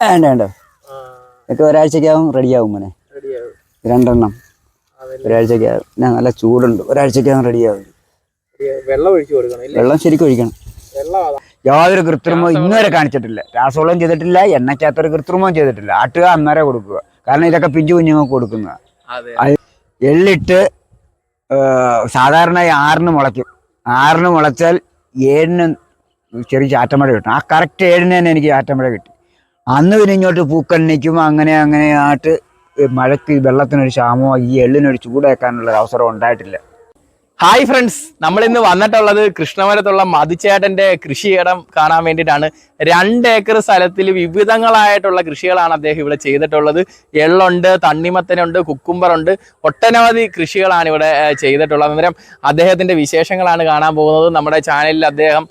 വേണ്ട വേണ്ട. ഇതൊക്കെ ഒരാഴ്ചക്കാവും റെഡിയാവും മോനെ. രണ്ടെണ്ണം. ഒരാഴ്ചക്കാവും ഞാൻ നല്ല ചൂടുണ്ട്. ഒരാഴ്ചക്കാവും റെഡിയാവും. വെള്ളം ഒഴിച്ചു കൊടുക്കണം ഇല്ലേ? വെള്ളം ശരിക്കും ഒഴിക്കണം. യാതൊരു കൃത്രിമവും ഇന്നുവരെ കാണിച്ചിട്ടില്ല. രാസവളം ചെയ്തിട്ടില്ല എണ്ണയ്ക്കകത്തൊരു കൃത്രിമവും ചെയ്തിട്ടില്ല. ആട്ടുക അന്നേരം കൊടുക്കുക. കാരണം ഇതൊക്കെ പിഞ്ചു കുഞ്ഞുങ്ങൾക്ക് കൊടുക്കുന്ന എള്ളിട്ട് സാധാരണ ആറിന് മുളയ്ക്കും. ആറിന് മുളച്ചാൽ ഏഴിന് ചെറിയ ചാറ്റമഴ കിട്ടും. ആ കറക്റ്റ് ഏഴിന് തന്നെ എനിക്ക് ചാറ്റമഴ കിട്ടി. അന്ന് പിന്നെ ഇങ്ങോട്ട് പൂക്കണ്ണിക്കും അങ്ങനെ അങ്ങനെ ആയിട്ട് മഴയ്ക്ക് വെള്ളത്തിനൊരു ക്ഷാമമായി ഈ എള്ളിനൊരു ചൂടേക്കാനുള്ള അവസരം ഉണ്ടായിട്ടില്ല. ഹായ് ഫ്രണ്ട്സ് നമ്മൾ ഇന്ന് വന്നിട്ടുള്ളത് കൃഷ്ണമരത്തുള്ള മതിച്ചേട്ടന്റെ കൃഷിയിടം കാണാൻ വേണ്ടിയിട്ടാണ്. രണ്ട് ഏക്കർ സ്ഥലത്തിൽ വിവിധങ്ങളായിട്ടുള്ള കൃഷികളാണ് അദ്ദേഹം ഇവിടെ ചെയ്തിട്ടുള്ളത്. എള്ളുണ്ട് തണ്ണിമത്തനുണ്ട് കുക്കുംബറുണ്ട്. ഒട്ടനവധി കൃഷികളാണ് ഇവിടെ ചെയ്തിട്ടുള്ളത്. അന്നേരം അദ്ദേഹത്തിന്റെ വിശേഷങ്ങളാണ് കാണാൻ പോകുന്നത്. നമ്മുടെ ചാനലിൽ അദ്ദേഹം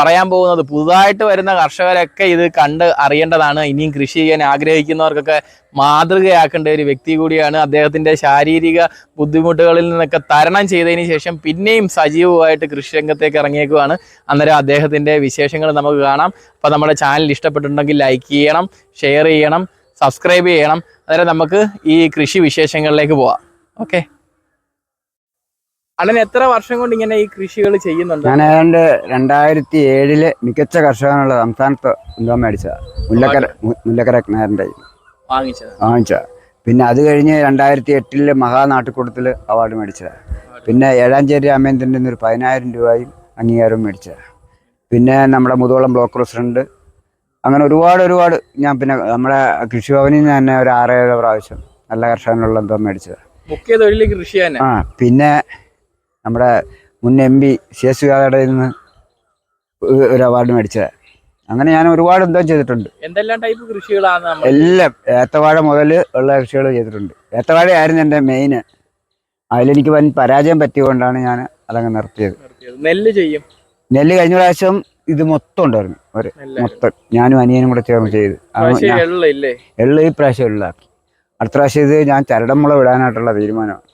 പറയാൻ പോകുന്നത്. പുതുതായിട്ട് വരുന്ന കർഷകരൊക്കെ ഇത് കണ്ട് അറിയേണ്ടതാണ്. ഇനിയും കൃഷി ചെയ്യാൻ ആഗ്രഹിക്കുന്നവർക്കൊക്കെ മാതൃകയാക്കേണ്ട ഒരു വ്യക്തി കൂടിയാണ് അദ്ദേഹത്തിന്റെ ശാരീരിക ബുദ്ധിമുട്ടുകളിൽ നിന്നൊക്കെ തരണം ചെയ്തതിന് ശേഷം പിന്നെയും സജീവമായിട്ട് കൃഷി രംഗത്തേക്ക് ഇറങ്ങിയേക്കുവാണ്. അന്നേരം അദ്ദേഹത്തിന്റെ വിശേഷങ്ങൾ നമുക്ക് കാണാം. അപ്പോൾ നമ്മുടെ ചാനൽ ഇഷ്ടപ്പെട്ടിട്ടുണ്ടെങ്കിൽ ലൈക്ക് ചെയ്യണം ഷെയർ ചെയ്യണം സബ്സ്ക്രൈബ് ചെയ്യണം. അന്നേരം നമുക്ക് ഈ കൃഷി വിശേഷങ്ങളിലേക്ക് പോവാം. ഓക്കെ അടൻ എത്ര വർഷം കൊണ്ട് ഇങ്ങനെ ഈ കൃഷികൾ ചെയ്യുന്നുണ്ട്? ഞാൻ ഏതാണ്ട് രണ്ടായിരത്തി ഏഴിൽ മികച്ച കർഷകനുള്ള സംസ്ഥാനത്ത് എന്തോ മേടിച്ചതാണ് മുല്ലക്കര മുല്ലക്കര നേരന്റെ വാങ്ങിച്ചത്. വാങ്ങിച്ച പിന്നെ അത് കഴിഞ്ഞ് രണ്ടായിരത്തി എട്ടിൽ മഹാനാട്ടുകൂടത്തിൽ അവാർഡ് മേടിച്ചതാണ് പിന്നെ ഏഴാഞ്ചേരി രാമേന്ദ്രന്റെ ഒരു പതിനായിരം രൂപയും അംഗീകാരവും മേടിച്ചതാണ് പിന്നെ നമ്മുടെ മുതോളം ബ്ലോക്ക് പ്രസിഡന്റ് അങ്ങനെ ഒരുപാട് ഒരുപാട് ഞാൻ പിന്നെ നമ്മുടെ കൃഷിഭവനിൽ നിന്ന് തന്നെ ഒരു ആറേഴ് പ്രാവശ്യം നല്ല കർഷകനുള്ള എന്തോ മേടിച്ചത്. മുഖ്യ തൊഴിൽ കൃഷി തന്നെ. ആ പിന്നെ നമ്മുടെ മുൻ എം പി സി എസ് നിന്ന് ഒരു അവാർഡ് മേടിച്ചത്. അങ്ങനെ ഞാൻ ഒരുപാട് എന്തോ ചെയ്തിട്ടുണ്ട്. എന്തെല്ലാം ടൈപ്പ് കൃഷികളാണ് എല്ലാം. ഏത്തവാഴ മുതൽ ഉള്ള കൃഷികൾ ചെയ്തിട്ടുണ്ട്. ഏത്തവാഴയായിരുന്നു എന്റെ മെയിൻ അതിലെനിക്ക് വൻ പരാജയം പറ്റിയതുകൊണ്ടാണ് ഞാൻ അതങ്ങ് നിർത്തിയത്. നെല്ല് ചെയ്യും. നെല്ല് കഴിഞ്ഞ പ്രാവശ്യം ഇത് മൊത്തം ഉണ്ടായിരുന്നു. ഒരു മൊത്തം. ഞാനും അനിയനും കൂടെ ചേർന്ന് ചെയ്ത്. എള്ള് ഈ പ്രാവശ്യം എള്ളാക്കി. അടുത്ത പ്രാവശ്യം ഇത് ഞാൻ ചരടമുള വിടാനായിട്ടുള്ള തീരുമാനമാണ്.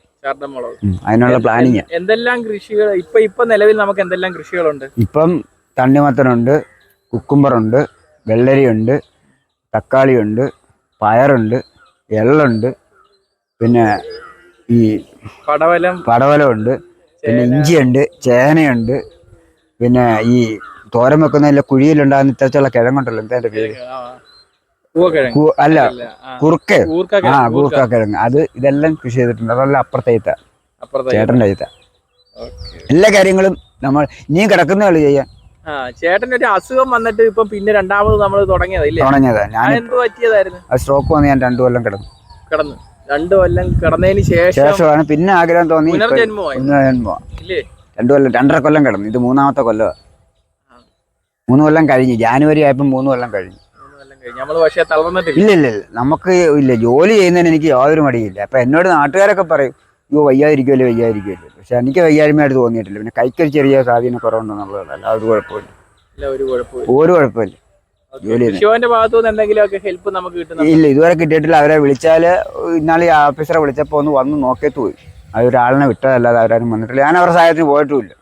അതിനുള്ള പ്ലാനിങ് എന്തെല്ലാം കൃഷികൾ ഇപ്പൊ ഇപ്പൊ നിലവിൽ നമുക്ക് എന്തെല്ലാം കൃഷികളുണ്ട്? ഇപ്പം തണ്ണിമത്തനുണ്ട് കുക്കുംബറുണ്ട് വെള്ളരിയുണ്ട് തക്കാളിയുണ്ട് പയറുണ്ട് എള്ളുണ്ട് പിന്നെ ഈ പടവലം. പടവലമുണ്ട് പിന്നെ ഇഞ്ചിയുണ്ട് ചേനയുണ്ട് പിന്നെ ഈ തോരൻ വെക്കുന്നതിലെ കുഴിയിലുണ്ടാകുന്ന ഇത്തരത്തിലുള്ള കിഴങ്ങുണ്ടല്ലോ എന്താ പേര്? അല്ല കുറുക്ക ആ, കുറുക്ക്. കൂർക്ക കിഴങ്ങ് അത് ഇതെല്ലാം കൃഷി ചെയ്തിട്ടുണ്ട്. അതല്ല അപ്പുറത്തെ ചേട്ടന്റെ അയത്ത. എല്ലാ കാര്യങ്ങളും നമ്മൾ ഇനിയും കിടക്കുന്ന കളി ചെയ്യാൻ ആ ചേട്ടന് ഒരു അസുഖം വന്നിട്ട് ഇപ്പൊ പിന്നെ രണ്ടാമത് നമ്മൾ തുടങ്ങിയതല്ലേ തുടങ്ങിയതാ. ഞാൻ എന്ത് പറ്റിയതായിരുന്നു? സ്ട്രോക്ക് വന്ന് ഞാൻ രണ്ടു കൊല്ലം കിടന്നു. കിടന്നു. രണ്ടു കൊല്ലം കിടന്നതിന് ശേഷം ശേഷമാണ് പിന്നെ ആഗ്രഹം തോന്നി ഇല്ലേ? രണ്ടു കൊല്ലം രണ്ടര കൊല്ലം കിടന്നു. ഇത് മൂന്നാമത്തെ കൊല്ലം. മൂന്ന് കൊല്ലം കഴിഞ്ഞു. ജാനുവരി ആയപ്പോൾ മൂന്ന് കൊല്ലം കഴിഞ്ഞു. പക്ഷെ ഇല്ല ഇല്ല നമുക്ക് ഇല്ല. ജോലി ചെയ്യുന്നതിന് എനിക്ക് യാതൊരു മടിയില്ല. അപ്പൊ എന്നോട് നാട്ടുകാരൊക്കെ പറയും അയ്യോ വയ്യായിരിക്കുമല്ലോ വയ്യായിരിക്കുമല്ലോ പക്ഷെ എനിക്ക് വയ്യായ്മയായിട്ട് തോന്നിയിട്ടില്ല. പിന്നെ കൈക്കൊരു ചെറിയ സ്വാധീനം കുറവുണ്ടെന്നുള്ളതല്ല അല്ല ഒരു കുഴപ്പമില്ല. ഒരു കുഴപ്പമില്ല. ഇല്ല ഇതുവരെ കിട്ടിയിട്ടില്ല. അവരെ വിളിച്ചാൽ ഇന്നാളെ ഓഫീസറെ വിളിച്ചപ്പോ ഒന്ന് വന്ന് നോക്കിയിട്ട് പോയി. അത് ഒരാളിനെ വിട്ടതല്ലാതെ അവരാരും വന്നിട്ടില്ല. ഞാൻ അവരുടെ സഹായത്തിന് പോയിട്ടുമില്ല.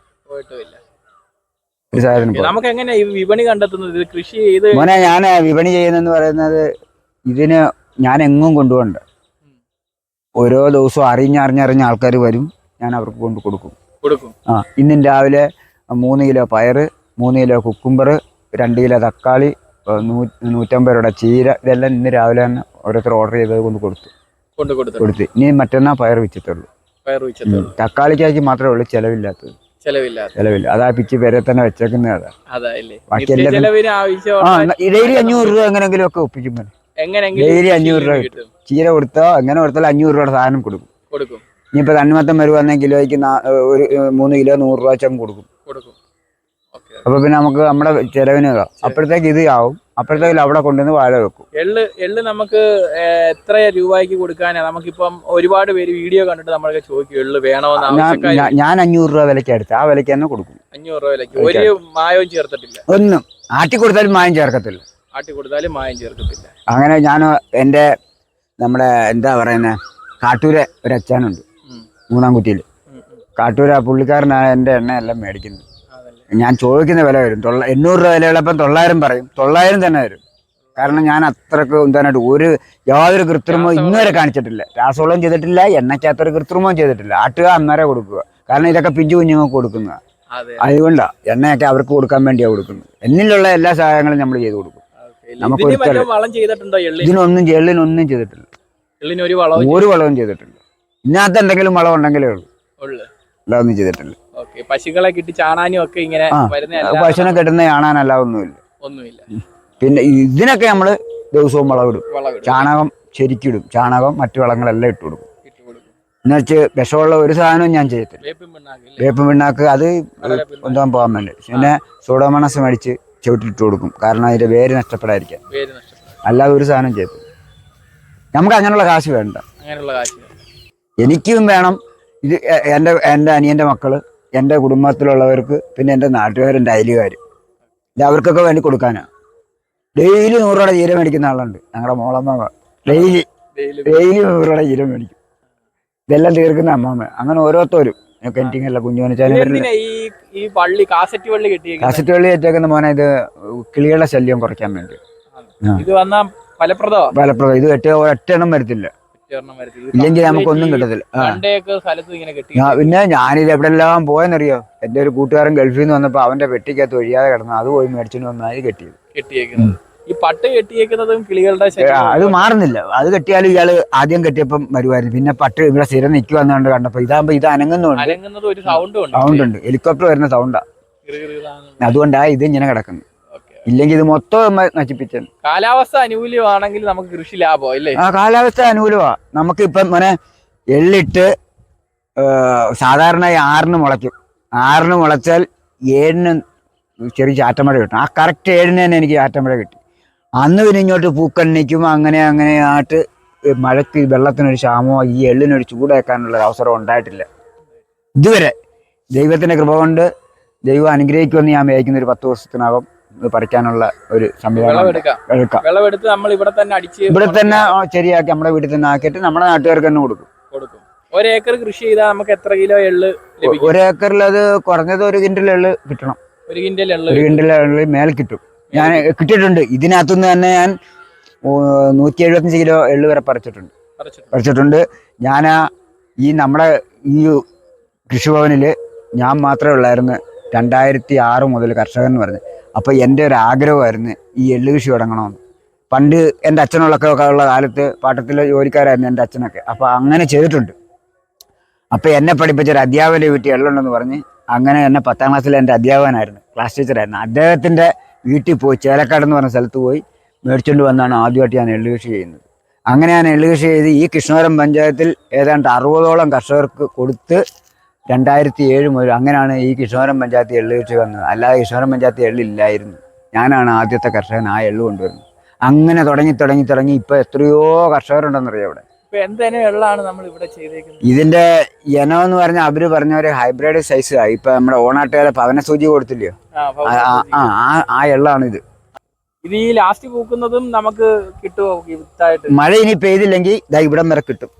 നമുക്ക് എങ്ങനെ വിപണി കണ്ടെത്തുന്നത്? കൃഷി ചെയ്ത് മോനെ ഞാൻ വിപണി ചെയ്യുന്നെന്ന് പറയുന്നത് ഇതിന് ഞാൻ എങ്ങും കൊണ്ടുപോകണ്ട. ഓരോ ദിവസവും അറിഞ്ഞറിഞ്ഞറിഞ്ഞ ആൾക്കാർ വരും. ഞാൻ അവർക്ക് കൊണ്ട് കൊടുക്കും. കൊടുക്കും. ആ ഇന്നും രാവിലെ മൂന്ന് കിലോ പയറ് മൂന്ന് കിലോ കുക്കുംബർ രണ്ട് കിലോ തക്കാളി നൂ- നൂറ്റമ്പത് രൂപയുടെ ചീര ഇതെല്ലാം ഇന്ന് രാവിലെ തന്നെ ഓരോരുത്തർ ഓർഡർ ചെയ്തത് കൊണ്ട് കൊടുത്തു. കൊണ്ട് കൊടുത്തു. കൊടുത്ത്. ഇനി മറ്റന്നാ പയർ വെച്ചിട്ടുള്ളു പയർ വെച്ചതുള്ളൂ തക്കാളിക്കാക്കി മാത്രമേ ഉള്ളൂ ചിലവില്ലാത്തത്. ചെലവില്ലാതെ ചിലവില്ല. അതാ പിച്ച് പേരെ തന്നെ വെച്ചേക്കുന്നത് ഡെയിലി അഞ്ഞൂറ് രൂപ എങ്ങനെങ്കിലും ഒക്കെ ഒപ്പിക്കും മോനെ. എങ്ങനെങ്കിലും ഡെയിലി അഞ്ഞൂറ് രൂപ കിട്ടും. ചീര കൊടുത്തോ അങ്ങനെ കൊടുത്താലും അഞ്ഞൂറ് രൂപയുടെ സാധനം കൊടുക്കും. കൊടുക്കും. ഇനിയിപ്പോൾ തണ്ണിമത്തം വരുവാണെങ്കിൽ കിലോയ്ക്ക് ഒരു മൂന്ന് കിലോ നൂറ് രൂപ വെച്ചങ്ങ് കൊടുക്കും. അപ്പോൾ പിന്നെ നമുക്ക് നമ്മുടെ ചെലവിന്. അപ്പോഴത്തേക്ക് ഇത് ആവും. അപ്പോഴത്തേക്ക് അവിടെ കൊണ്ടുവന്ന് വാഴ വെക്കും. എള്ള് എള്ള് നമുക്ക് എത്ര രൂപയ്ക്ക് കൊടുക്കാനാ? നമുക്കിപ്പം ഒരുപാട് പേര് വീഡിയോ കണ്ടിട്ട് നമ്മളൊക്കെ ചോദിക്കും എള്ള് വേണമെന്ന് ഞാൻ അഞ്ഞൂറ് രൂപ വിലയ്ക്ക് എടുത്ത് ആ വിലയ്ക്ക് തന്നെ കൊടുക്കും. അഞ്ഞൂറ് രൂപ വിലക്ക് ഒരു മായവും ചേർത്തിട്ടില്ല. ഒന്നും. ആട്ടി കൊടുത്താലും മായം ചേർക്കത്തില്ല. ആട്ടി കൊടുത്താലും മായം ചേർക്കത്തില്ല. അങ്ങനെ ഞാൻ എന്റെ നമ്മുടെ എന്താ പറയുന്നത് കാട്ടൂരെ ഒരു അച്ഛനുണ്ട്. മൂന്നാം കുറ്റിയിൽ കാട്ടൂര പുള്ളിക്കാരനാണ് എന്റെ എണ്ണയെല്ലാം മേടിക്കുന്നത്. ഞാൻ ചോദിക്കുന്ന വില വരും. തൊള്ള എണ്ണൂറ് രൂപ വിലയുള്ളപ്പം തൊള്ളായിരം പറയും. തൊള്ളായിരം തന്നെ വരും. കാരണം ഞാൻ അത്രയ്ക്ക് എന്താനായിട്ട് ഒരു യാതൊരു കൃത്രിമവും ഇന്നുവരെ കാണിച്ചിട്ടില്ല. രാസവളവും ചെയ്തിട്ടില്ല എണ്ണയ്ക്കകത്തൊരു കൃത്രിമവും ചെയ്തിട്ടില്ല. ആട്ടുക അന്നേരം കൊടുക്കുക. കാരണം ഇതൊക്കെ പിഞ്ചു കുഞ്ഞുങ്ങൾക്ക് കൊടുക്കുന്നതാണ് അതെ. അതുകൊണ്ടാണ് എണ്ണയൊക്കെ അവർക്ക് കൊടുക്കാൻ വേണ്ടിയാണ് കൊടുക്കുന്നത്. എന്നിലുള്ള എല്ലാ സഹായങ്ങളും നമ്മൾ ചെയ്തു കൊടുക്കും. നമുക്ക് വളം ചെയ്തിട്ടുണ്ടോ ഇതിനൊന്നും എള്ളിനൊന്നും ചെയ്തിട്ടില്ല. ഒരു വളവും ചെയ്തിട്ടില്ല. ഇതിനകത്ത് എന്തെങ്കിലും വളം ഉണ്ടെങ്കിലേ ഉള്ളൂ. അല്ല ഒന്നും ചെയ്തിട്ടില്ല. പശുക്കളെ കിട്ടി ചാണാനും ഒക്കെ ഇങ്ങനെ പശുവിനെ കിട്ടുന്ന ചാണാനല്ല ഒന്നുമില്ല. ഒന്നുമില്ല. പിന്നെ ഇതിനൊക്കെ നമ്മൾ ദിവസവും വളമിടും. വളം ഇടും ചാണകം ശരിക്കിടും. ചാണകം മറ്റു വളങ്ങളെല്ലാം ഇട്ടു കൊടുക്കും. എന്നുവെച്ച് വിഷമുള്ള ഒരു സാധനവും ഞാൻ ചെയ്യത്തില്ല വേപ്പും പിണ്ണാക്ക് അത് കൊണ്ടുപോകാൻ പോകാൻ വേണ്ടി. പിന്നെ സൂഡോമണസ് മേടിച്ച് ചവിട്ടിട്ട് കൊടുക്കും. കാരണം അതിന്റെ വേര് നഷ്ടപ്പെടാതിരിക്കാൻ. അല്ലാതെ ഒരു സാധനം ചെയ്തു നമുക്ക് അങ്ങനെയുള്ള കാശ് വേണ്ട. എനിക്കും വേണം. ഇത് എന്റെ എന്റെ അനിയന്റെ മക്കൾ എന്റെ കുടുംബത്തിലുള്ളവർക്ക് പിന്നെ എന്റെ നാട്ടുകാരും ഡയലുകാർ ഇത് അവർക്കൊക്കെ വേണ്ടി കൊടുക്കാനാണ് ഡെയിലി നൂറ് രൂപയുടെ ജീരം മേടിക്കുന്ന ആളുണ്ട്. ഞങ്ങളുടെ മോളമ്മ. ഡെയിലി ഡെയിലി നൂറ് രൂപയുടെ ജീരം മേടിക്കും. ഇതെല്ലാം തീർക്കുന്ന അമ്മമ്മ അങ്ങനെ ഓരോരുത്തരും. വരില്ല എന്തിനാ ഈ ഈ വള്ളി കാസറ്റ് വള്ളി കാസറ്റ് വള്ളി മോനെ ഇത് കിളികളുടെ ശല്യം കുറയ്ക്കാൻ വേണ്ടി. ഇത് വന്നാ ഫലപ്രദമാ ഫലപ്രദം. ഇത് കെട്ടിയ ഒരൊറ്റ എണ്ണം വരത്തില്ല. ഇല്ലെങ്കിൽ നമുക്ക് നമുക്കൊന്നും കിട്ടത്തില്ല. പിന്നെ ഞാനിത് എവിടെല്ലാം പോയെന്നറിയോ? എന്റെ ഒരു കൂട്ടുകാരൻ ഗൾഫിൽ നിന്ന് വന്നപ്പോ അവന്റെ വെട്ടിക്കകത്ത് ഒഴിയാതെ കിടന്നു അത് പോയി മേടിച്ചു വന്നാൽ അത് കെട്ടിയത്. കെട്ടിയേക്കുന്നത് ഈ പട്ട് കെട്ടിയേക്കുന്നതും കിളികളുടെ അത് മാറുന്നില്ല. അത് കെട്ടിയാലും ഇയാൾ ആദ്യം കെട്ടിയപ്പം വരുമായിരുന്നു. പിന്നെ പട്ട് ഇവിടെ സ്ഥിരം നിൽക്കുവന്നുകൊണ്ട് കണ്ടപ്പോ ഇതാകുമ്പോ ഇത് അനങ്ങുന്നുണ്ട്. അനങ്ങുന്നത് ഒരു സൗണ്ട് ഉണ്ട്. സൗണ്ട് ഉണ്ട്. ഹെലികോപ്റ്റർ വരുന്ന സൗണ്ടാ അതുകൊണ്ടാ ഇത് ഇങ്ങനെ കിടക്കുന്നത്. ഇല്ലെങ്കിൽ ഇത് മൊത്തം നശിപ്പിച്ചു കാലാവസ്ഥ അനുകൂലമാണെങ്കിൽ നമുക്ക് കൃഷി ലാഭം അല്ലേ? ആ കാലാവസ്ഥ അനുകൂലമാ. നമുക്ക് ഇപ്പം മോനെ എള്ളിട്ട് സാധാരണ ആറിന് മുളയ്ക്കും. ആറിന് മുളച്ചാൽ ഏഴിന് ചെറിയ ചാറ്റമഴ കിട്ടും. ആ കറക്റ്റ് ഏഴിന് തന്നെ എനിക്ക് ചാറ്റമഴ കിട്ടി. അന്ന് പിന്നെ ഇങ്ങോട്ട് പൂക്കണ്ണിക്കും അങ്ങനെ അങ്ങനെ ആയിട്ട് മഴയ്ക്ക് വെള്ളത്തിനൊരു ക്ഷാമമോ ഈ എള്ളിനൊരു ചൂടേക്കാനുള്ള ഒരു അവസരം ഉണ്ടായിട്ടില്ല. ഇതുവരെ ദൈവത്തിന്റെ കൃപ കൊണ്ട് ദൈവം അനുഗ്രഹിക്കുമെന്ന് ഞാൻ വിചാരിക്കുന്ന ഒരു പത്ത് വർഷത്തിനകം പറിക്കാനുള്ള ഒരു സംവിധാനം വിളവെടുക്കാം എടുക്കാം. വിളവെടുത്ത് നമ്മൾ ഇവിടെ തന്നെ അടിച്ച് ഇവിടെ തന്നെ ശരിയാക്കി നമ്മുടെ വീട്ടിൽ തന്നെ ആക്കിയിട്ട് നമ്മുടെ നാട്ടുകാർക്ക് തന്നെ കൊടുക്കും. കൊടുക്കും. ഏക്കർ കൃഷി ചെയ്താൽ നമുക്ക് എത്ര കിലോ എള്ള് ഒരു ഏക്കറിൽ അത് കുറഞ്ഞത് ഒരു കിൻഡൽ എള്ള് കിട്ടണം. ഒരു കിൻഡൽ എള്ള് ഒരു കിൻഡൽ എള്ള് മേൽ കിട്ടും. ഞാൻ കിട്ടിയിട്ടുണ്ട്. ഇതിനകത്തുനിന്ന് തന്നെ ഞാൻ നൂറ്റി എഴുപത്തഞ്ച് കിലോ എള്ളു വരെ പറിച്ചിട്ടുണ്ട്. പറിച്ചിട്ടുണ്ട്. പറിച്ചിട്ടുണ്ട്. ഞാൻ ഈ നമ്മുടെ ഈ കൃഷിഭവനിൽ ഞാൻ മാത്രമേ ഉള്ളായിരുന്നു രണ്ടായിരത്തി ആറ് മുതൽ കർഷകൻ എന്ന് പറഞ്ഞ്. അപ്പോൾ എന്റെ ഒരു ആഗ്രഹമായിരുന്നു ഈ എള്ളു കൃഷി തുടങ്ങണമെന്ന്. പണ്ട് എന്റെ അച്ഛനുള്ളൊക്കെ ഉള്ള കാലത്ത് പാട്ടത്തിലെ ജോലിക്കാരായിരുന്നു എന്റെ അച്ഛനൊക്കെ. അപ്പോൾ അങ്ങനെ ചെയ്തിട്ടുണ്ട്. അപ്പോൾ എന്നെ പഠിപ്പിച്ച ഒരു അധ്യാപകന്റെ വീട്ടിൽ എള്ളുണ്ടെന്ന് പറഞ്ഞ് അങ്ങനെ എന്നെ പത്താം ക്ലാസ്സിലെ എന്റെ അധ്യാപകനായിരുന്നു ക്ലാസ് ടീച്ചറായിരുന്നു. അദ്ദേഹത്തിന്റെ വീട്ടിൽ പോയി ചേലക്കാട് എന്ന് പറഞ്ഞ സ്ഥലത്ത് പോയി മേടിച്ചുകൊണ്ട് വന്നാണ് ആദ്യമായിട്ട് ഞാൻ എള്ളു കൃഷി ചെയ്യുന്നത്. അങ്ങനെ ഞാൻ എള്ളു കൃഷി ചെയ്ത് ഈ കൃഷ്ണപുരം പഞ്ചായത്തിൽ ഏതാണ്ട് അറുപതോളം കർഷകർക്ക് കൊടുത്ത് രണ്ടായിരത്തി ഏഴ് മുതൽ അങ്ങനെയാണ് ഈ കൃഷ്ണപുരം പഞ്ചായത്ത് എള്ളു കൃഷി വന്നത്. അല്ലാതെ കൃഷ്ണപുരം പഞ്ചായത്ത് എള്ളില്ലായിരുന്നു. ഞാനാണ് ആദ്യത്തെ കർഷകൻ ആ എള്ളു കൊണ്ടുവരുന്നത്. അങ്ങനെ തുടങ്ങി തുടങ്ങി തുടങ്ങി ഇപ്പോൾ എത്രയോ കർഷകരുണ്ടെന്നറിയാം ഇവിടെ ഇപ്പൊ എന്തിനും എള്ളാണ് നമ്മൾ ഇവിടെ ചെയ്തേക്കുന്നത്. ഇതിന്റെ ഇനം എന്ന് പറഞ്ഞാൽ അവർ പറഞ്ഞ ഒരു ഹൈബ്രിഡ് സൈസ് ഇപ്പൊ നമ്മുടെ ഓണാട്ടുകാരെ പവന സൂചി കൊടുത്തില്ലയോ? ആ, എള്ളാണ് ഇത്. ഇത് ഈ ലാസ്റ്റ് പൂക്കുന്നതും നമുക്ക് കിട്ടുമോ വിത്തായിട്ട് മഴ ഇനി പെയ്തില്ലെങ്കിൽ ഇതാ ഇവിടം വരെ കിട്ടും.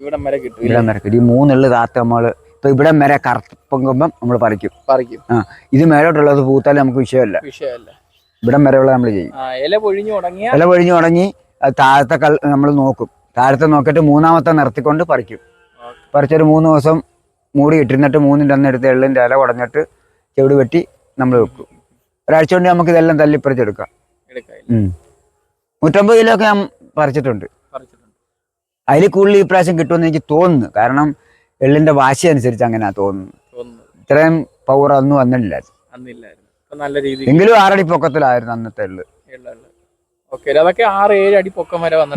ഇവിടം വരെ കിട്ടും ഇവിടം വരെ കിട്ടും. ഈ മൂന്നുള്ളു താത്ത നമ്മൾ ഇപ്പൊ ഇവിടം വരെ കറുപ്പൊങ്കുമ്പം നമ്മൾ പറിക്കും. പറിക്കും. ആ ഇത് മേലോട്ടുള്ളത് പൂത്താൽ നമുക്ക് വിഷയമല്ല. വിഷയമല്ല. ഇവിടം വരെയുള്ള നമ്മൾ ചെയ്യും. ഇല പൊഴിഞ്ഞു തുടങ്ങി ഇല പൊഴിഞ്ഞു തുടങ്ങി താഴത്തെ കൽ നമ്മൾ നോക്കും. താഴത്തെ നോക്കിയിട്ട് മൂന്നാമത്തെ നിർത്തിക്കൊണ്ട് പറിക്കും. പറിച്ചൊരു മൂന്ന് ദിവസം മൂടി ഇട്ടിരുന്നിട്ട് മൂന്നിന്റെ അന്ന് എടുത്ത് എള്ളിന്റെ ഇല കുടഞ്ഞിട്ട് ചെവിട് വെട്ടി നമ്മൾ വെക്കും. ഒരാഴ്ച കൊണ്ട് നമുക്ക് ഇതെല്ലാം തല്ലിപ്പറിച്ചെടുക്കാം. നൂറ്റമ്പത് കിലോ ഒക്കെ ഞാൻ പറിച്ചിട്ടുണ്ട്. അതിൽ കൂടുതൽ ഈ പ്രാവശ്യം കിട്ടുമെന്ന് എനിക്ക് തോന്നുന്നു. കാരണം എള്ളിന്റെ വാശി അനുസരിച്ച് അങ്ങനെ തോന്നുന്നു ഇത്രയും പവർ അന്ന് അന്നില്ലായിരുന്നു. എങ്കിലും ആറടി പൊക്കത്തിലായിരുന്നു അന്നത്തെ എള്ള്. ഓക്കെ അതൊക്കെ ആറ് ഏഴ് അടി പൊക്കം വരെ വന്നു.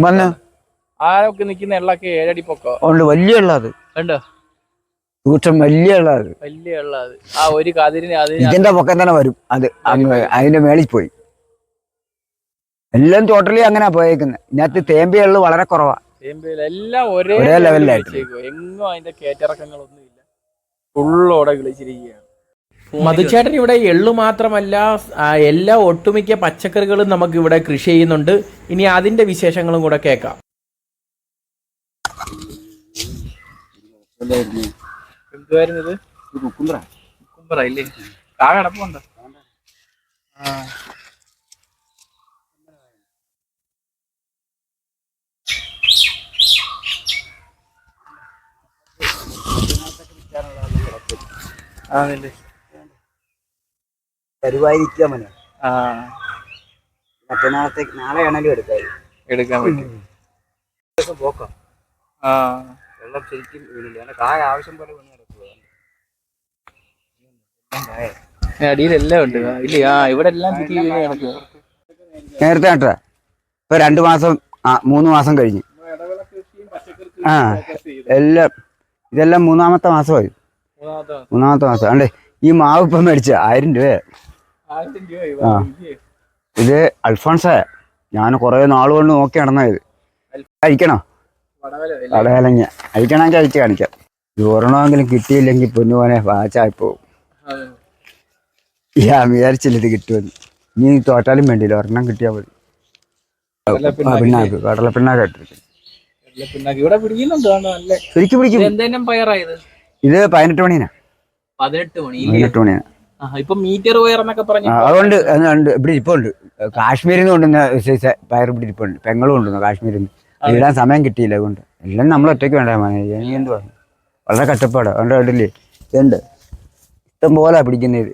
ആരൊക്കെ നിൽക്കുന്ന എള്ളൊക്കെ ഏഴടി പൊക്കം? ഉണ്ട് വലിയ എള്ളത് കണ്ടോ? സൂക്ഷം വലിയ എള്ളത് വലിയ എള്ള അത്. ആ ഒരു കതിരിന് അതിന് ഇതിന്റെ പൊക്കം തന്നെ വരും. അത് അങ്ങ് അതിന്റെ മേളിൽ പോയി. എല്ലാം ടോട്ടലി അങ്ങനെ പോയേക്കുന്നത് ഇതിനകത്ത് തേമ്പി എള്ള് വളരെ കുറവാ. എല്ലാം ഒരേ ഒരേ ലെവലിൽ ലെവലിലായിട്ട്. എങ്ങും അതിന്റെ കയറ്റിറക്കങ്ങളൊന്നും ഇല്ല. ഫുള്ളോടെ കിളിച്ചിരിക്കുകയാണ്. മധുചേട്ടൻ ഇവിടെ എള്ളു മാത്രമല്ല ആ, എല്ലാ ഒട്ടുമിക്ക പച്ചക്കറികളും നമുക്ക് ഇവിടെ കൃഷി ചെയ്യുന്നുണ്ട്. ഇനി അതിന്റെ വിശേഷങ്ങളും കൂടെ കേൾക്കാം. എന്തായിരുന്നു? എന്തുവായിരുന്നു ഇത് കുക്കുംബറ കുക്കുംബറ ഇല്ലേ? കാ കിടപ്പുണ്ടോ? ആ. ആണല്ലേ. കരുവായിരിക്കുക മനെ. ആ. മറ്റന്നാളത്തേക്ക് നാളെ ആണെങ്കിലും എടുക്കാം. എടുക്കാൻ പറ്റും. പോക്കാം. ആ. വെള്ളം ശരിക്കും വീണില്ല. അങ്ങനെ കായ ആവശ്യം പോലെ വീണ് കിടക്കുക അടിയിലെല്ലാം ഉണ്ട്. ഇല്ല ആ ഇവിടെ എല്ലാം ചുറ്റി വീണ് കിടക്കുക നേരത്തെ കേട്ടോ ഇപ്പൊ രണ്ടു മാസം ആ മൂന്ന് മാസം കഴിഞ്ഞു. ആ എല്ലാം ഇതെല്ലാം മൂന്നാമത്തെ മാസമായി. മൂന്നാമത്തെ മാസം. അണ്ടേ ഈ മാവ് ഇപ്പം മേടിച്ച ആയിരം രൂപ ആ. ഇത് അൽഫോൺസ. ഞാൻ കുറെ നാൾ കൊണ്ട് നോക്കി നടന്നത് അയക്കണോ കടകലങ്ങ അയക്കണമെങ്കിൽ അയച്ച് കാണിക്കാം. ഒരെണ്ണമെങ്കിലും കിട്ടിയില്ലെങ്കിൽ പൊന്നുപോനെ വാച്ചായി പോകും ഞാൻ വിചാരിച്ചില്ല ഇത് കിട്ടുമെന്ന്. നീ തോറ്റാലും വേണ്ടിയില്ല. ഒരെണ്ണം കിട്ടിയാൽ മതി. പിണ്ണാക്ക് കാണാൻ നല്ല. ശരിക്കും പിടിക്കും. ഇത് പതിനെട്ട് മണിനാ. പതിനെട്ട് മണി പതിനെട്ട് മണിനാ ഇപ്പൊ മീറ്റർ പയർ എന്നൊക്കെ പറഞ്ഞു അതുകൊണ്ട് ഇവിടെ ഇരിപ്പുണ്ട്. കാശ്മീരിൽ നിന്ന് കൊണ്ടുവന്ന പയർ ഇവിടെ ഉണ്ട് പെങ്ങളും കൊണ്ടുവന്നു കാശ്മീരിൽ നിന്ന് ഇടാൻ സമയം കിട്ടിയില്ല അതുകൊണ്ട്. എല്ലാം നമ്മൾ ഒറ്റയ്ക്ക് വേണ്ട മോനെ? എന്ത് പറഞ്ഞു വളരെ കഷ്ടപ്പാടാണ് അതുകൊണ്ട് കണ്ടില്ലേ ഉണ്ട് ഇഷ്ടം പോലെ പിടിക്കുന്നത്.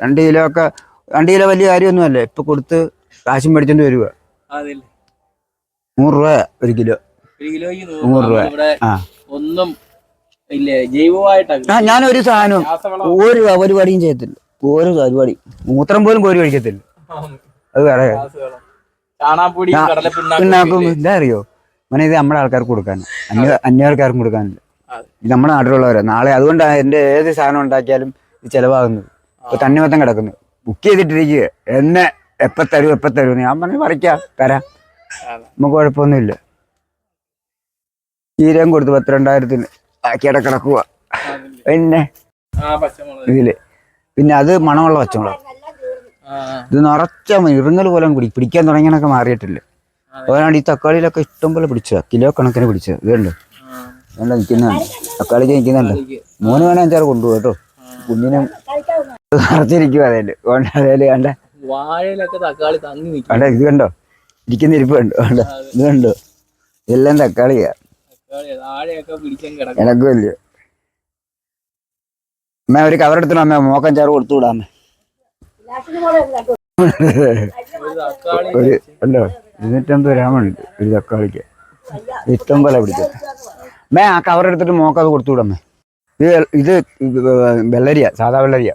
രണ്ട് കിലോ ഒക്കെ രണ്ട് കിലോ വലിയ കാര്യമൊന്നുമല്ല. ഇപ്പൊ കൊടുത്ത് കാശും മേടിച്ചോണ്ട് വരിക നൂറ് രൂപ ഒരു കിലോ നൂറ് രൂപ. ആ. ഒന്നും ജൈവമായിട്ടാണ് ആ ഞാൻ ഒരു സാധനം രാസവളം. ഒരു പരിപാടിയും ചെയ്യത്തില്ല. ഒരു പരിപാടി. മൂത്രം പോലും കോരി കഴിക്കത്തില്ല അത് വേറെ പിണ്ണാക്കും എന്താ അറിയോ? മോനെ ഇത് നമ്മുടെ ആൾക്കാർക്ക് കൊടുക്കാൻ അന്യ അന്യർക്കാർക്കും കൊടുക്കാനില്ല. ഇത് നമ്മുടെ നാട്ടിലുള്ളവരാ. നാളെ അതുകൊണ്ടാണ് എന്റെ ഏത് സാധനം ഉണ്ടാക്കിയാലും ഇത് ചെലവാകുന്നത്. ഇപ്പൊ തണ്ണിമത്തം കിടക്കുന്നു. ബുക്ക് ചെയ്തിട്ടിരിക്കുക. എന്നെ എപ്പ തരൂ എപ്പ തരൂ ഞാൻ പറഞ്ഞു പറിക്കാം തരാം. നമുക്ക് കുഴപ്പമൊന്നുമില്ല. ചീരയും കൊടുത്തു പത്തിരണ്ടായിരത്തിന് ആക്കിയുടെ കിടക്കുക പിന്നെ ഇതിൽ. പിന്നെ അത് മണമുള്ള പച്ചമുളക്. ഇത് നിറച്ച ഇറുങ്ങൽ പോലും കുടി പിടിക്കാൻ തുടങ്ങിയനൊക്കെ മാറിയിട്ടില്ല. അതുകൊണ്ടാണ് ഈ തക്കാളിയിലൊക്കെ ഇഷ്ടം പോലെ പിടിച്ചത്. കിലോ കണക്കിന് പിടിച്ചത്. ഇതുണ്ട്. വേണ്ട. നിൽക്കുന്നതാണ് നിൽക്കുന്നുണ്ട് തക്കാളിക്ക്. നിൽക്കുന്നുണ്ട് മൂന്ന് വേണം അഞ്ചാറ് കൊണ്ടുപോകും കേട്ടോ. കുഞ്ഞിനും നിറച്ചിരിക്കും അതേൽ. വേണ്ട അതേൽ കണ്ട വാഴയിലൊക്കെ തക്കാളി തങ്ങി നിൽക്കും. കണ്ട ഇത് കണ്ടോ? ഇരിക്കുന്ന ഇരിപ്പ് കണ്ടോ? വേണ്ട ഇത് കണ്ടോ? ഇതെല്ലാം തക്കാളിയാ. പിടിക്കാൻ അമ്മ ഒരു കവറെടുത്തിട്ട് അമ്മ. മോക്കഞ്ചാറ് കൊടുത്തു വിടാമേ ഒരു ഉണ്ടോ ഇരുന്നൂറ്റമ്പത് ഗ്രാമുണ്ട് ഒരു തക്കാളിക്ക്. ഇഷ്ടം പോലെ പിടിച്ചത്. മേ ആ കവറെടുത്തിട്ട് മോക്ക് അത് കൊടുത്തു വിടാമേ ഇത് ഇത് വെള്ളരിയ സാധാ വെള്ളരിയ.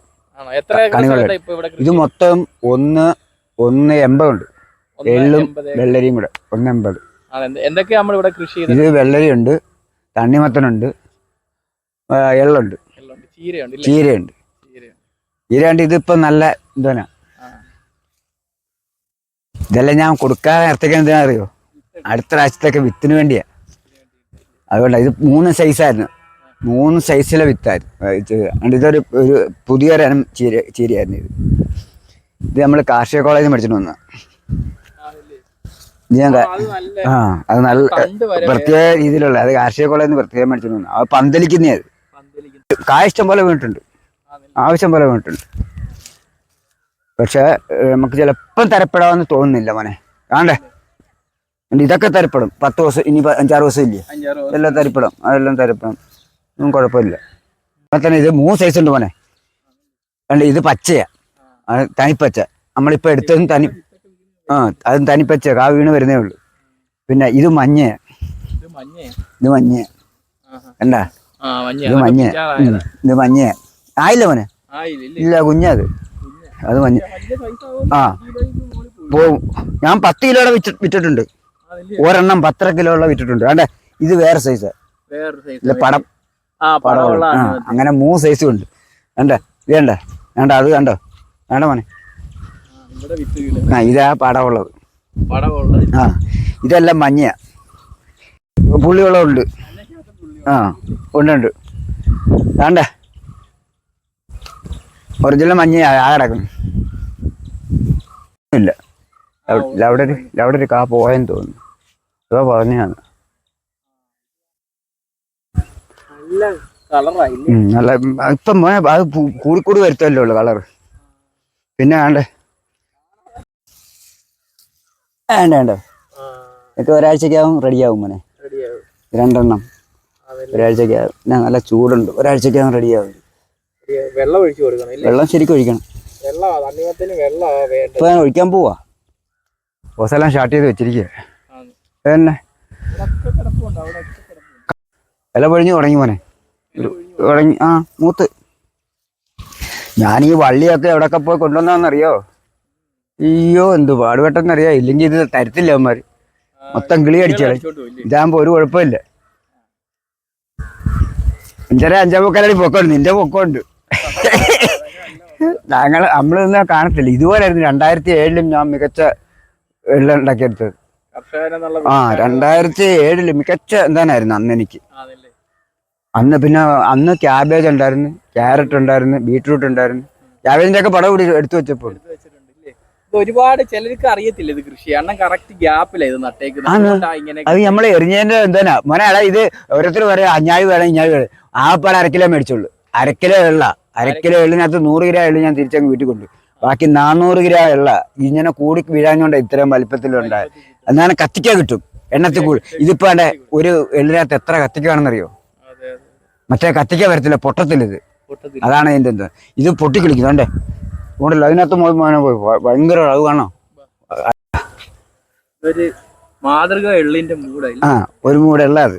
കണികളെ ഇത് മൊത്തം ഒന്ന് ഒന്ന് എൺപതുണ്ട്. എള്ളും വെള്ളരിയും കൂടെ ഒന്ന് എൺപത്. എന്ത്- ഇത് വെള്ളരിയുണ്ട് തണ്ണിമത്തനുണ്ട് എള്ളുണ്ട്. ചീരയുണ്ട് ചീരയുണ്ട്. ചീരയുണ്ട്. ഇതിപ്പോ നല്ല എന്തോനാ ആ. ഇതെല്ലാം ഞാൻ കൊടുക്കാതെ നേരത്തേക്ക് എന്തിനാ അറിയോ? അടുത്ത പ്രാവശ്യത്തേക്ക് വിത്തിന് വേണ്ടിയാ. അതുകൊണ്ട് ഇത് മൂന്ന് സൈസായിരുന്നു മൂന്ന് സൈസിലെ വിത്തായിരുന്നു. ഇതൊരു ഒരു പുതിയൊരു ഇനം ചീര ചീരയായിരുന്നു ഇത്. ഇത് നമ്മൾ കാർഷിക കോളേജിൽ നിന്ന് പഠിച്ചിട്ട് വന്ന ഞാൻ ആ അത് നല്ല പ്രത്യേക രീതിയിലുള്ള അത് കാർഷിക കോളേജിൽ നിന്ന് പ്രത്യേകം പഠിച്ചിട്ട് വന്നു അത് പന്തലിക്കുന്നേ അത്. കായ ഇഷ്ടം പോലെ വീണിട്ടുണ്ട്. ആവശ്യം പോലെ വീണിട്ടുണ്ട്. പക്ഷെ നമുക്ക് ചിലപ്പം തരപ്പെടാമെന്ന് തോന്നുന്നില്ല മോനെ. എന്നിട്ട് ഇതൊക്കെ തരപ്പെടും. പത്ത് ദിവസം ഇനി അഞ്ചാറ് ദിവസം ഇല്ലേ? എല്ലാം തരപ്പെടും. അതെല്ലാം തരപ്പെടും. ഒന്നും കുഴപ്പമില്ല. അപ്പൊ തന്നെ ഇത് മൂന്ന് സൈസ് ഉണ്ട് മോനെ. കണ്ട് ഇത് പച്ചയാ. തനിപ്പച്ച. നമ്മളിപ്പോൾ എടുത്തതും തനി ആ അതും തനിപ്പച്ച കാ വീണ് വരുന്നേ ഉള്ളൂ. പിന്നെ ഇത് മഞ്ഞ ഇത് ആഹാ. കണ്ടാ. ഇത് മഞ്ഞ ഇത് മഞ്ഞയാ. ആയില്ല മോനെ? ഇല്ലേ? ഇല്ല കുഞ്ഞത് അത് മഞ്ഞ ആ. പോവും ഞാൻ പത്ത് കിലോയുടെ വിറ്റ് വിറ്റിട്ടുണ്ട്. ഒരെണ്ണം പത്തര കിലോ ഉള്ള വിറ്റിട്ടുണ്ട്. കണ്ടേ ഇത് വേറെ സൈസ്. ഇല്ല പടം ആ, പടമുള്ള അങ്ങനെ മൂന്ന് സൈസും ഉണ്ട്. കണ്ടേ ഇത് കണ്ടേ വേണ്ട അത് കണ്ടോ? വേണ്ട മോനെ? ആ, ഇതാ പടമുള്ളത് പടമുള്ള ആ ഇതെല്ലാം മഞ്ഞയാ. പുള്ളിവെള്ളമുണ്ട് ആ ഉണ്ട് ഉണ്ട്. വേണ്ടേ ഒറിജിനൽ മഞ്ഞയാ ആ കിടക്കുന്നു. ഇല്ല. അവിടെ- ഒരു അവിടെ ഒരു കാ പോയെന്ന് തോന്നുന്നു. അതോ പറഞ്ഞാണ് നല്ല ഇപ്പം അത് കൂടിക്കൂടി വരുത്തല്ലേ ഉള്ളു കളർ. പിന്നെ വേണ്ടേ? വേണ്ട വേണ്ട. ഇതൊക്കെ ഒരാഴ്ചക്കാവും റെഡിയാവും മോനെ. രണ്ടെണ്ണം. ഒരാഴ്ചക്കാവും നല്ല ചൂടുണ്ട്. ഒരാഴ്ചക്കാവും റെഡിയാവും. വെള്ളം ഒഴിച്ചു കൊടുക്കണം ഇല്ലേ? വെള്ളം ശരിക്കും ഒഴിക്കണം. വെള്ളം തണ്ണിമത്തന് വെള്ളമാ വേണ്ടത്. ഇപ്പൊ ഞാൻ ഒഴിക്കാൻ പോവാ. ഓസെല്ലാം സ്റ്റാർട്ട് ചെയ്ത് വെച്ചിരിക്കുക തന്നെ. ഇല പൊഴിഞ്ഞ് തുടങ്ങി മോനെ. തുടങ്ങി. ആ മൂത്ത്. ഞാൻ ഈ വള്ളിയൊക്കെ എവിടെയൊക്കെ പോയി കൊണ്ടുവന്നാന്നറിയോ അയ്യോ എന്ത് പാടുപെട്ടെന്നറിയോ. ഇല്ലെങ്കിൽ ഇത് തരത്തില്ല അവന്മാർ. മൊത്തം കിളി അടിച്ചാളെ ഇതാകുമ്പോ ഒരു കുഴപ്പമില്ല. അഞ്ചര അഞ്ചാ പൊക്കാലടി പൊക്കമുണ്ട്. നിന്റെ പൊക്കമുണ്ട്. ഞങ്ങൾ നമ്മളിന്ന് കാണത്തില്ല. ഇതുപോലായിരുന്നു രണ്ടായിരത്തി ഏഴിലും ഞാൻ മികച്ച വെള്ളം ഉണ്ടാക്കിയെടുത്തത്. ആ രണ്ടായിരത്തി ഏഴിൽ മികച്ച എന്താണായിരുന്നു അന്ന് എനിക്ക്. അന്ന് പിന്നെ അന്ന് ക്യാബേജ് ഉണ്ടായിരുന്നു ക്യാരറ്റ് ഉണ്ടായിരുന്നു ബീട്രൂട്ട് ഉണ്ടായിരുന്നു. ക്യാബേജിന്റെ ഒക്കെ പടം കൂടി എടുത്തു വെച്ചപ്പോൾ. ഒരുപാട് ചിലർക്ക് അറിയത്തില്ല ഇത് കൃഷി. കാരണം കറക്റ്റ് ഗ്യാപ്പില ഇത് നട്ടേക്കുന്നത്. അത് നമ്മൾ എറിഞ്ഞതിന്റെ എന്താ മോനെ ഇത് ഓരോരുത്തർ പറയാം അഞ്ഞാഴി വേണം ഇഞ്ഞാഴി വേണം ആ പടം അരക്കിലേ മേടിച്ചുള്ളൂ. അരക്കിലേ എള്ള അരക്കിലോ എള്ളിനകത്ത് നൂറ് ഗ്രാം എള്ളി ഞാൻ തിരിച്ചങ്ങ് വീട്ടിൽ കൊണ്ടു ബാക്കി നാനൂറ് ഗ്രാം എള്ള ഇങ്ങനെ കൂടി വീഴാഞ്ഞോണ്ട് ഇത്രയും വലിപ്പത്തിലുണ്ടായത് എന്നാണ് കത്തിക്കാൻ കിട്ടും. എണ്ണത്തിൽ കൂടി. ഇതിപ്പോ അവിടെ ഒരു എള്ളിനകത്ത് എത്ര കത്തിക്കുകയാണെന്നറിയോ അതെ, അതെ. മറ്റേ കത്തിക്കാൻ വരത്തില്ല പൊട്ടത്തിലിത്. അതാണ് ഇതിന്റെ എന്താ ഇത് പൊട്ടിക്കളിക്കുന്നുണ്ടേ ഉണ്ടല്ലോ അതിനകത്ത് ഭയങ്കര അളവ് കാണോ മാതൃക എള്ളിന്റെ ആ ഒരു മൂടെ ഉള്ളത്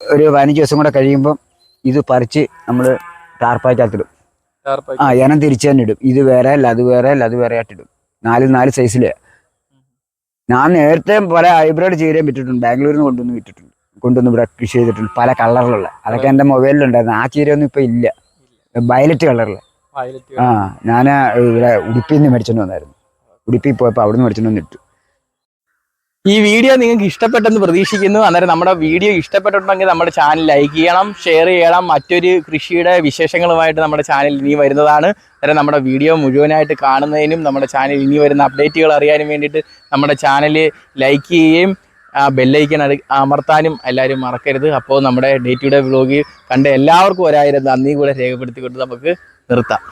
ഒരു പതിനഞ്ച് ദിവസം കൂടെ കഴിയുമ്പം ഇത് പറിച്ച് നമ്മൾ ടാർപ്പാക്കകത്തിടും ആ ഞാൻ തിരിച്ചു തന്നെ ഇടും. ഇത് വേറെ അല്ല അത് വേറെ അല്ല അത് വേറെ ആയിട്ടിടും നാല് നാല് സൈസിൽ ഞാൻ നേരത്തെ പല ഹൈബ്രിഡ് ചീരയും വിറ്റിട്ടുണ്ട്. ബാംഗ്ലൂരിൽ നിന്ന് കൊണ്ടുവന്ന് വിറ്റിട്ടുണ്ട്. കൊണ്ടുവന്ന് ഇവിടെ കൃഷി ചെയ്തിട്ടുണ്ട്. പല കളറിലുള്ള അതൊക്കെ എന്റെ മൊബൈലിലുണ്ടായിരുന്നു ആ ചീരയൊന്നും ഇപ്പം ഇല്ല. വയലറ്റ് കളറിൽ ആ ഞാൻ ഇവിടെ ഉടുപ്പിന്ന് നിന്ന് മേടിച്ചോണ്ട് വന്നായിരുന്നു. ഉടുപ്പി പോയപ്പോൾ അവിടെ നിന്ന് മേടിച്ചോണ്ട് വന്നിട്ടു. ഈ വീഡിയോ നിങ്ങൾക്ക് ഇഷ്ടപ്പെട്ടെന്ന് പ്രതീക്ഷിക്കുന്നു. അന്നേരം നമ്മുടെ വീഡിയോ ഇഷ്ടപ്പെട്ടിട്ടുണ്ടെങ്കിൽ നമ്മുടെ ചാനൽ ലൈക്ക് ചെയ്യണം ഷെയർ ചെയ്യണം. മറ്റൊരു കൃഷിയുടെ വിശേഷങ്ങളുമായിട്ട് നമ്മുടെ ചാനൽ ഇനി വരുന്നതാണ്. അന്നേരം നമ്മുടെ വീഡിയോ മുഴുവനായിട്ട് കാണുന്നതിനും നമ്മുടെ ചാനൽ ഇനി വരുന്ന അപ്ഡേറ്റുകൾ അറിയാനും വേണ്ടിയിട്ട് നമ്മുടെ ചാനൽ ലൈക്ക് ചെയ്യുകയും അടി അമർത്താനും എല്ലാവരും മറക്കരുത്. അപ്പോൾ നമ്മുടെ ഡേ ടു ഡേ വ്ലോഗ് കണ്ട എല്ലാവർക്കും ഒരായിരം നന്ദി കൂടെ രേഖപ്പെടുത്തിക്കൊണ്ട് നമുക്ക് നിർത്താം.